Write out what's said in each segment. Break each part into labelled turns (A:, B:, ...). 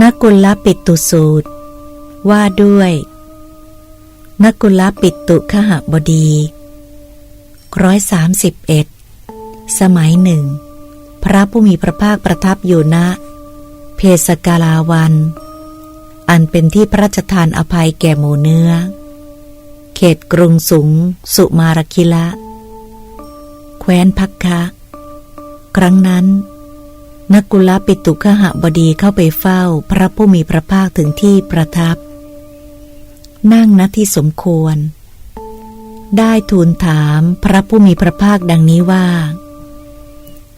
A: นกุลปิตุสูตร ว่าด้วย นกุลปิตุขหบดีร้อยสามสิบเอ็ดสมัยหนึ่ง พระผู้มีพระภาคประทับอยู่ณเพสกาลาวัน อันเป็นที่พระราชทานอภัยแก่หมูเนื้อ เขตกรุงสุงสุมารคิละ แคว้นพักคะ ครั้งนั้น นกุลปิตุขหบดีเข้าไปเฝ้าพระผู้มีพระภาคถึงที่ประทับ นั่งณที่สมควร ได้ทูลถามพระผู้มีพระภาคดังนี้ว่า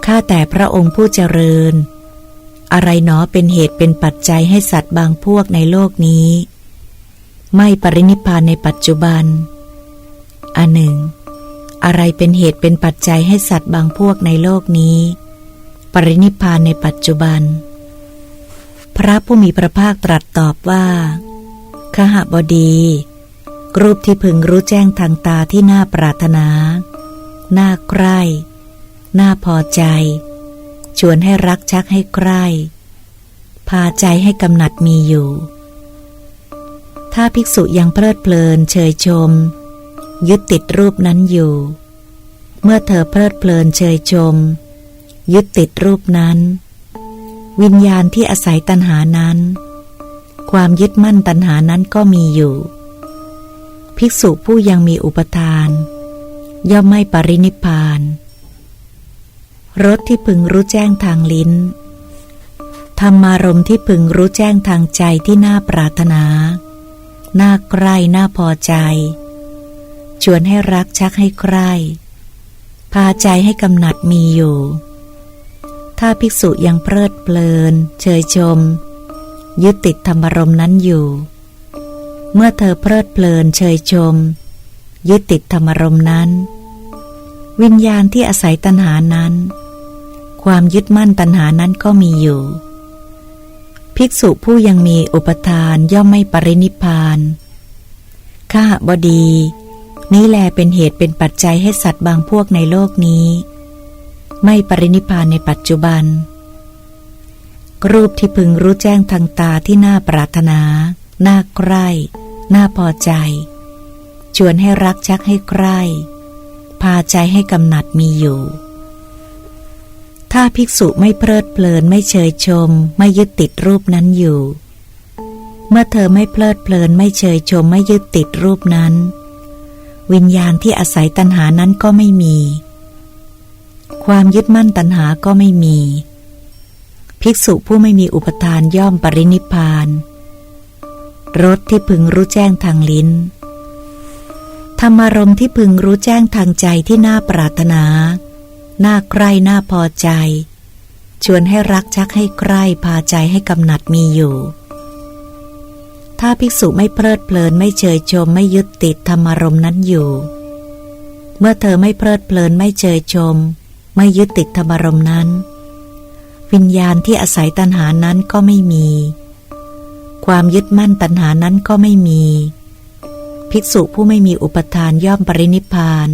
A: ข้าแต่พระองค์ผู้เจริญ อะไรหนอเป็นเหตุเป็นปัจจัยให้สัตว์บางพวกในโลกนี้ ไม่ปรินิพพานในปัจจุบัน อันหนึ่ง อะไรเป็นเหตุเป็นปัจจัยให้สัตว์บางพวกในโลกนี้ ปรินิพานในปัจจุบัน พระผู้มีพระภาคตรัสตอบว่าขหบดี รูปที่พึงรู้แจ้งทางตาที่น่าปรารถนา น่าใคร่น่าพอใจ ชวนให้รักชักให้ใคร่ พาใจให้กำหนัดมีอยู่ ถ้าภิกษุยังเพลิดเพลินเชยชม ยึดติดรูปนั้นอยู่ เมื่อเธอเพลิดเพลินเชยชม ยึดติดรูปนั้น วิญญาณที่อาศัยตัณหานั้น ความยึดมั่นตัณหานั้นก็มีอยู่ ภิกษุผู้ยังมีอุปทาน ย่อมไม่ปรินิพานรสที่พึงรู้แจ้งทางลิ้น ธรรมารมที่พึงรู้แจ้งทางใจที่น่าปรารถนา น่าใกล้น่าพอใจ ชวนให้รักชักให้ใคร่พาใจให้กำหนัดมีอยู่ ถ้าภิกษุยังเพลิดเพลิน เชยชม ยึดติดธรรมรมนั้นอยู่ เมื่อเธอเพลิดเพลินเชยชม ยึดติดธรรมรมนั้น วิญญาณที่อาศัยตัณหานั้น ความยึดมั่นตัณหานั้นก็มีอยู่ ภิกษุผู้ยังมีอุปทานย่อมไม่ปรินิพานข้าบดี นี้แลเป็นเหตุเป็นปัจจัยให้สัตว์บางพวกในโลกนี้ ไม่ปรินิพานในปัจจุบัน รูปที่พึงรู้แจ้งทางตาที่น่าปรารถนา น่าใกล้น่าพอใจ ชวนให้รักชักให้ใกล้พาใจให้กำหนัดมีอยู่ ถ้าภิกษุไม่เพลิดเพลินไม่เชยชม ไม่ยึดติดรูปนั้นอยู่ เมื่อเธอไม่เพลิดเพลินไม่เชยชมไม่ยึดติดรูปนั้น วิญญาณที่อาศัยตัณหานั้นก็ไม่มี ความยึดมั่นตัณหาก็ไม่มี ภิกษุผู้ไม่มีอุปทานย่อมปรินิพานรสที่พึงรู้แจ้งทางลิ้น ธรรมารมที่พึงรู้แจ้งทางใจที่น่าปรารถนา น่าใกล้น่าพอใจ ชวนให้รักชักให้ใกล้พาใจให้กำหนัดมีอยู่ ถ้าภิกษุไม่เพลิดเพลินไม่เฉยชมไม่ยึดติดธรรมารมนั้นอยู่ เมื่อเธอไม่เพลิดเพลินไม่เฉยชม ไม่ยึดติดธรรมรมนั้น วิญญาณที่อาศัยตัณหานั้นก็ไม่มี ความยึดมั่นตัณหานั้นก็ไม่มี ภิกษุผู้ไม่มีอุปทานย่อมปรินิพาน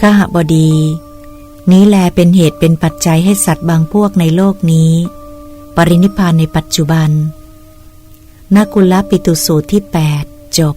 A: ขหบดี นี้แลเป็นเหตุเป็นปัจจัยให้สัตว์บางพวกในโลกนี้ ปรินิพานในปัจจุบันนากุลปิตุสูตรที่ 8 จบ